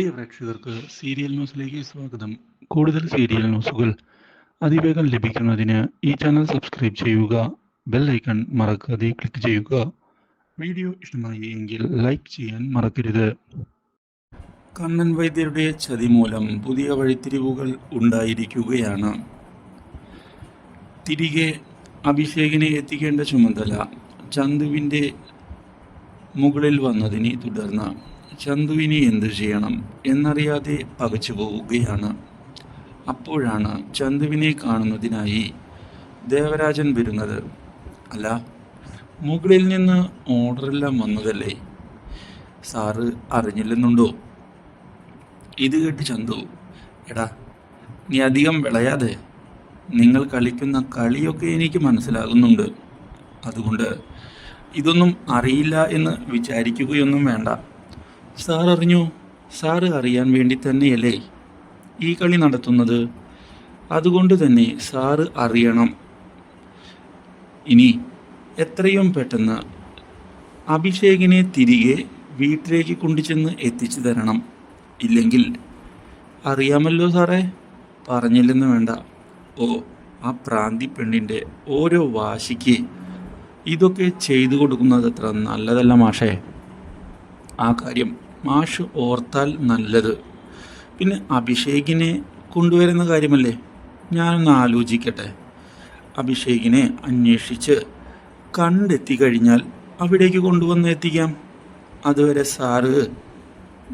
പ്രിയ പ്രേക്ഷകർക്ക് സീരിയൽ ന്യൂസിലേക്ക് സ്വാഗതം. കൂടുതൽ സീരിയൽ ന്യൂസുകൾ അതിവേഗം ലഭിക്കുന്നതിന് ഈ ചാനൽ സബ്സ്ക്രൈബ് ചെയ്യുക ബെൽ ഐക്കൺ മറക്കാതെ ക്ലിക്ക് ചെയ്യുക. വീഡിയോ ഇഷ്ടമായി എങ്കിൽ ലൈക്ക് ചെയ്യാൻ മറക്കരുത്. കണ്ണൻ വൈദ്യരുടെ ചതി മൂലം പുതിയ വഴിത്തിരിവുകൾ ഉണ്ടായിരിക്കുകയാണ്. തിരികെ അഭിഷേകിനെ എത്തിക്കേണ്ട ചുമതല ചന്തുവിന്റെ മുകളിൽ വന്നതിനെ തുടർന്ന് ചന്തുവിനെ എന്തു ചെയ്യണം എന്നറിയാതെ പകച്ചു പോവുകയാണ്. അപ്പോഴാണ് ചന്തുവിനെ കാണുന്നതിനായി ദേവരാജൻ വരുന്നത്. അല്ല മുകളിൽ നിന്ന് ഓർഡറെല്ലാം വന്നതല്ലേ? സാറ് അറിഞ്ഞില്ലെന്നുണ്ടോ? ഇത് കേട്ട് ചന്തു എടാ നീ അധികം വിളയാതെ നിങ്ങൾ കളിക്കുന്ന കളിയൊക്കെ എനിക്ക് മനസ്സിലാകുന്നുണ്ട്. അതുകൊണ്ട് ഇതൊന്നും അറിയില്ല എന്ന് വിചാരിക്കുകയൊന്നും വേണ്ട. സാർ അറിഞ്ഞു. സാറ് അറിയാൻ വേണ്ടി തന്നെയല്ലേ ഈ കളി നടത്തുന്നത്. അതുകൊണ്ട് തന്നെ സാറ് അറിയണം. ഇനി എത്രയും പെട്ടെന്ന് അഭിഷേകിനെ തിരികെ വീട്ടിലേക്ക് കൊണ്ടുചെന്ന് എത്തിച്ചു തരണം. ഇല്ലെങ്കിൽ അറിയാമല്ലോ സാറേ. പറഞ്ഞില്ലെന്ന് വേണ്ട. ഓ ആ പ്രാന്തി പെണ്ണിന്റെ ഓരോ വാശിക്ക് ഇതൊക്കെ ചെയ്തു കൊടുക്കുന്നത് അത്ര നല്ലതല്ല മാഷേ. ആ കാര്യം മാഷ് ഓർത്താൽ നല്ലത്. പിന്നെ അഭിഷേകിനെ കൊണ്ടുവരുന്ന കാര്യമല്ലേ? ഞാനൊന്ന് ആലോചിക്കട്ടെ. അഭിഷേകിനെ അന്വേഷിച്ച് കണ്ടെത്തി കഴിഞ്ഞാൽ അവിടേക്ക് കൊണ്ടുവന്ന് എത്തിക്കാം. അതുവരെ സാറ്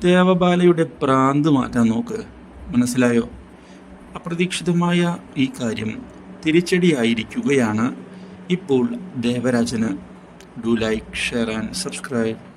ദേവബാലയുടെ പ്രാന്ത് മാറ്റാൻ നോക്ക്. മനസ്സിലായോ? അപ്രതീക്ഷിതമായ ഈ കാര്യം തിരിച്ചടിയായിരിക്കുകയാണ് ഇപ്പോൾ Devarajan. Do like share and subscribe.